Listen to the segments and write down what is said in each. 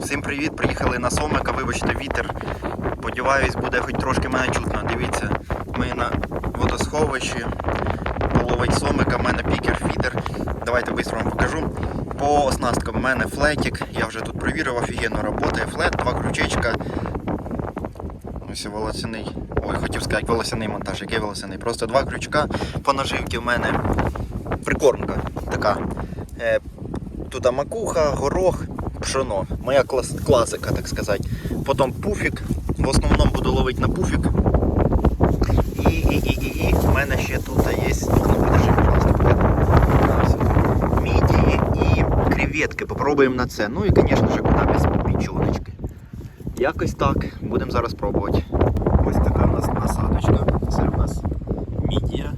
Всім привіт! Приїхали на Сомика, вибачте, вітер. Сподіваюсь, буде хоч трошки мене чутно. Дивіться, ми на водосховищі. Половить Сомика, в мене пікер, фідер. Давайте швидко вам покажу. По оснасткам в мене флетик. Я вже тут провірив, офігенно працює флет, два крючечка. Ось волосяний. Ой, хотів сказати волосяний монтаж, який волосяний. Просто два крючка. По наживці в мене прикормка така. Е, Тут макуха, горох, пшено. Моя клас, класика, так сказати. Потім пуфік. В основному буду ловити на пуфік. І, і, і, і, і в мене ще тут є. Мідії і креветки. Попробуємо на це. Ну і, звісно ж, кудись печоночки. Якось так. Будемо зараз пробувати. Ось така у нас насадочка. Це у нас мідія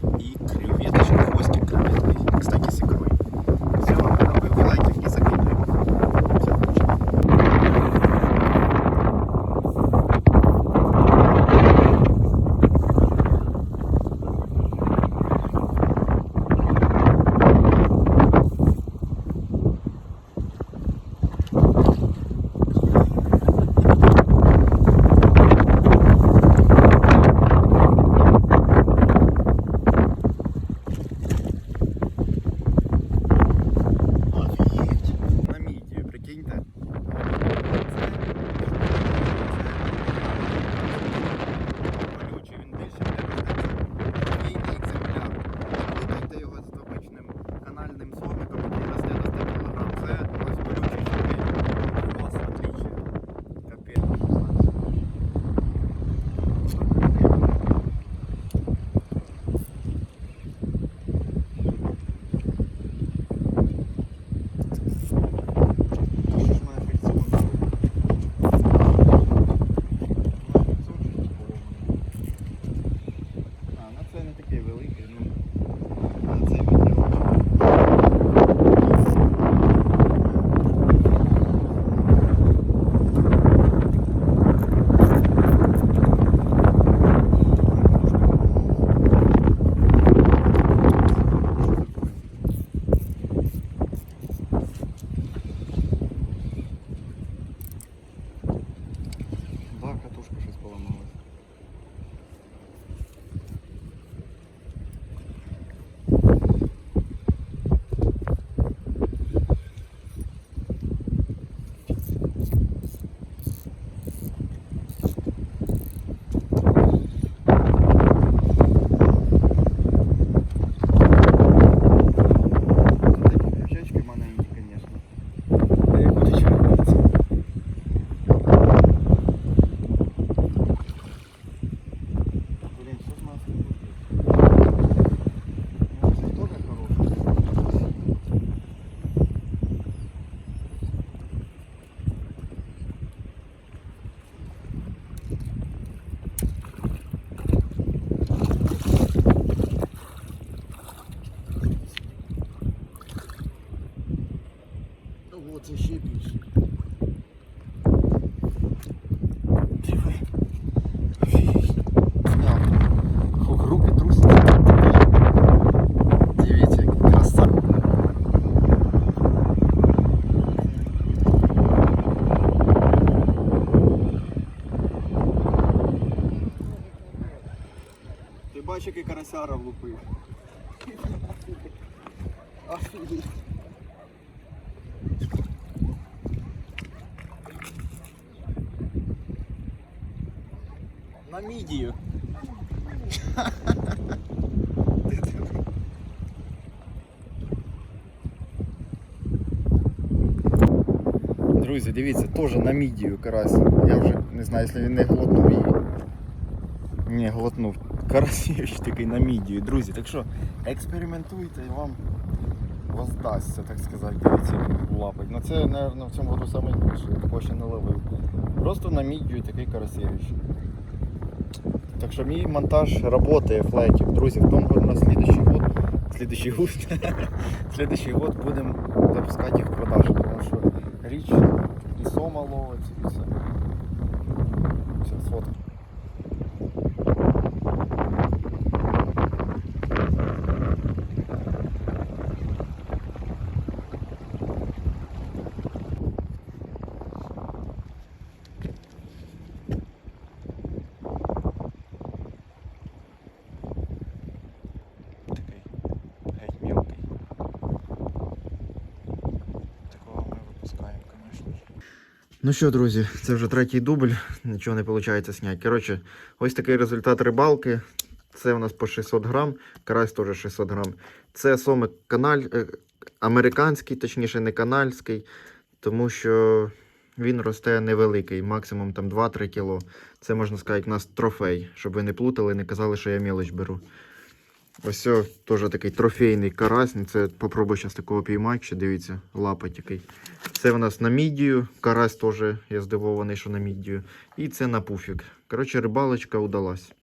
amount. Ну, Вот це ще більше. Диви. Фух, руки трусяться. Дивіться, який краса. Ти бачиш, який карасяра влупив. Офігеть. На мідію. Друзі, дивіться, теж на мідію карась. Я вже не знаю, якщо він не глотнув її. Ні, глотнув. Карасєвич такий на мідію. Друзі, так що експериментуйте і вам воздасться, так сказати, дивіться, як лапать. Ну це, мабуть, в цьому году найбільше, я такого ще не ловив. Просто на мідію такий карасєвич. Так що мій монтаж працює флетик. Друзі, в тому году на слідуючий год, слідуючий год, слідуючий год будемо запускати їх в продажу, тому що річ і сома ловить, і все. Все, сфотка. Ну що, друзі, це вже третій дубль, нічого не виходить зняти. Коротше, ось такий результат рибалки. Це у нас по 600 грам, карась теж 600 грам. Це сомик каналь, е, американський, точніше не канальський, тому що він росте невеликий, максимум там 2-3 кіло. Це можна сказати, у нас трофей, щоб ви не плутали, не казали, що я мілоч беру. Ось це теж такий трофейний карась. Це попробую зараз такого піймати, ще дивіться, лапа такий. Це у нас на мідію. Карась теж, я здивований, що на мідію. І це на пуфік. Коротше, рибалочка удалась.